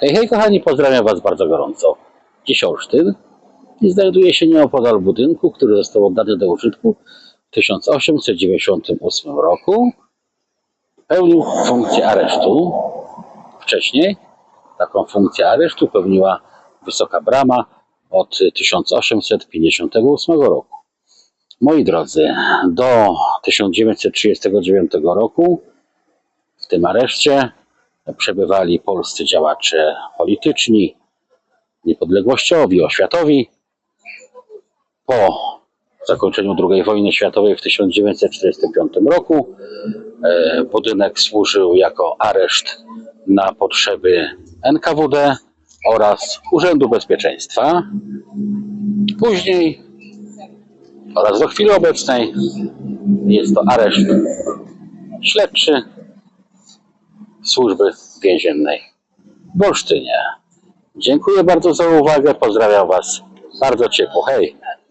Hej, hej kochani, pozdrawiam Was bardzo gorąco. Dziś Olsztyn i znajduje się nieopodal budynku, który został oddany do użytku w 1898 roku. Pełnił funkcję aresztu. Wcześniej taką funkcję aresztu pełniła Wysoka Brama od 1858 roku. Moi drodzy, do 1939 roku w tym areszcie przebywali polscy działacze polityczni, niepodległościowi, oświatowi. Po zakończeniu II wojny światowej w 1945 roku e, budynek służył jako areszt na potrzeby NKWD oraz Urzędu Bezpieczeństwa. Później oraz do chwili obecnej jest to areszt śledczy służby więziennej w Olsztynie. Dziękuję bardzo za uwagę. Pozdrawiam Was bardzo ciepło. Hej!